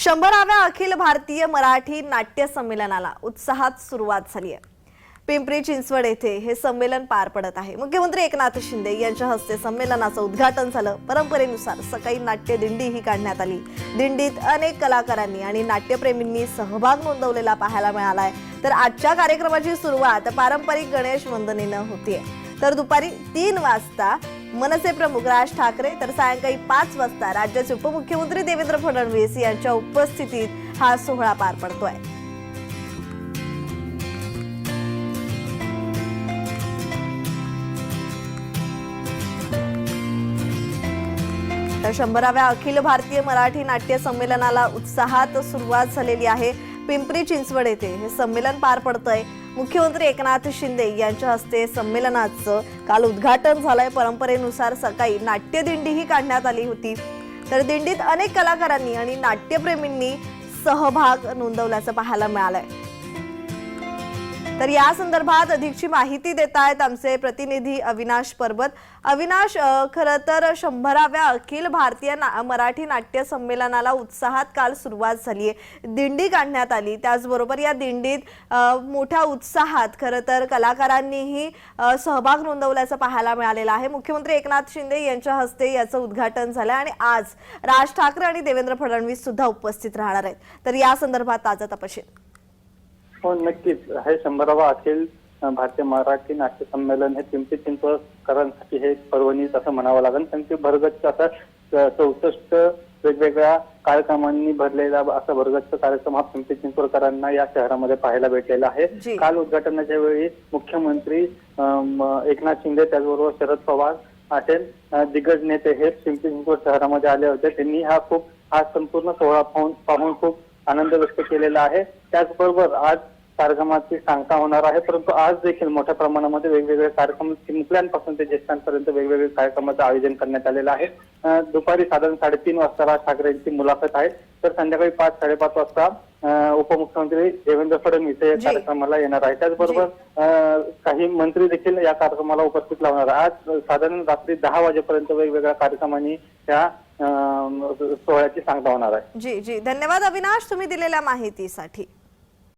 शंभराव्या अखिल भारतीय मराठी नाट्य संमेलनाला उत्साहात सुरुवात झाली आहे पिंपरी चिंचवड येथे हे संमेलन पार पडत आहे. मुख्यमंत्री एकनाथ शिंदे यांच्या हस्ते संमेलनाचं उद्घाटन झालं. परंपरेनुसार सकाळी नाट्य दिंडी ही काढण्यात आली. दिंडीत अनेक कलाकारांनी आणि नाट्यप्रेमींनी सहभाग नोंदवलेला पाहायला मिळालाय. तर आजच्या कार्यक्रमाची सुरुवात पारंपरिक गणेश वंदनेनं होतीये. तर दुपारी तीन वाजता मनसे प्रमुख राज ठाकरे तर सायंकाळी पाच वाजता राज्याचे उपमुख्यमंत्री देवेंद्र फडणवीस यांच्या उपस्थितीत हा सोहळा पार पडतोय. तर शंभराव्या अखिल भारतीय मराठी नाट्य संमेलनाला उत्साहात सुरुवात झालेली आहे. पिंपरी चिंचवड येथे हे संमेलन पार पडतंय. मुख्यमंत्री एकनाथ शिंदे यांच्या हस्ते संमेलनाचं काल उद्घाटन झालंय. परंपरेनुसार सकाळी नाट्यदिंडीही काढण्यात आली होती. तर दिंडीत अनेक कलाकारांनी आणि नाट्यप्रेमींनी सहभाग नोंदवल्याचं पाहायला मिळालंय. तर या संदर्भात अधिकची माहिती देत आहेत आमचे प्रतिनिधी अविनाश पर्वत अविनाश खर खरं तर शंभराव्या अखिल भारतीय ना मराठी नाट्य संमेलनाला उत्साहात काल सुरुवात झाली आहे. दिंडी काढण्यात आली. त्याचबरोबर या दिंडीत मोठ्या उत्साहात खरं तर कलाकारांनीही सहभाग नोंदवल्याचं पाहायला मिळालेलं आहे. मुख्यमंत्री एकनाथ शिंदे यांच्या हस्ते याचं उद्घाटन झालं आणि आज राज ठाकरे आणि देवेंद्र फडणवीस सुद्धा उपस्थित राहणार आहेत. तर या संदर्भात ताजा तपशील. हो नक्कीच. हे शंभरावा अखिल भारतीय मराठी नाट्य संमेलन हे पिंपरी चिंचवडकरांसाठी हे पर्वणीच असं म्हणावं लागेल. कारण ते भरगच्च असा चौसष्ट वेगवेगळ्या कार्यक्रमांनी भरलेला असा भरगच्च कार्यक्रम हा पिंपरी चिंचवडकरांना या शहरामध्ये पाहायला भेटलेला. आहे. काल उद्घाटनाच्या वेळी मुख्यमंत्री एकनाथ शिंदे त्याचबरोबर शरद पवार असे अं, दिग्गज नेते हे पिंपरी चिंचवड शहरामध्ये आले होते. त्यांनी हा खूप हा संपूर्ण सोहळा पाहून पाहून खूप आनंद व्यक्त केलेला आहे. त्याचबरोबर आज कार्यक्रमाची सांगता होणार आहे. परंतु आज देखील मोठ्या प्रमाणामध्ये वेगवेगळे कार्यक्रम चिमुकल्यांपासून ते ज्येष्ठांपर्यंत वेगवेगळे कार्यक्रमाचं आयोजन करण्यात आलेलं आहे. दुपारी साधारण साडेतीन वाजता राज ठाकरे यांची मुलाखत आहे. तर संध्याकाळी पाच साडेपाच वाजता उपमुख्यमंत्री देवेंद्र फडणवीस हे या. कार्यक्रमाला येणार आहे त्याचबरोबर काही मंत्री देखील या कार्यक्रमाला उपस्थित लावणार. आज साधारण रात्री दहा वाजेपर्यंत वेगवेगळ्या कार्यक्रमांनी त्या सोहळ्याची सांगता होणार आहे. जी जी. धन्यवाद अविनाश तुम्ही दिलेल्या माहितीसाठी.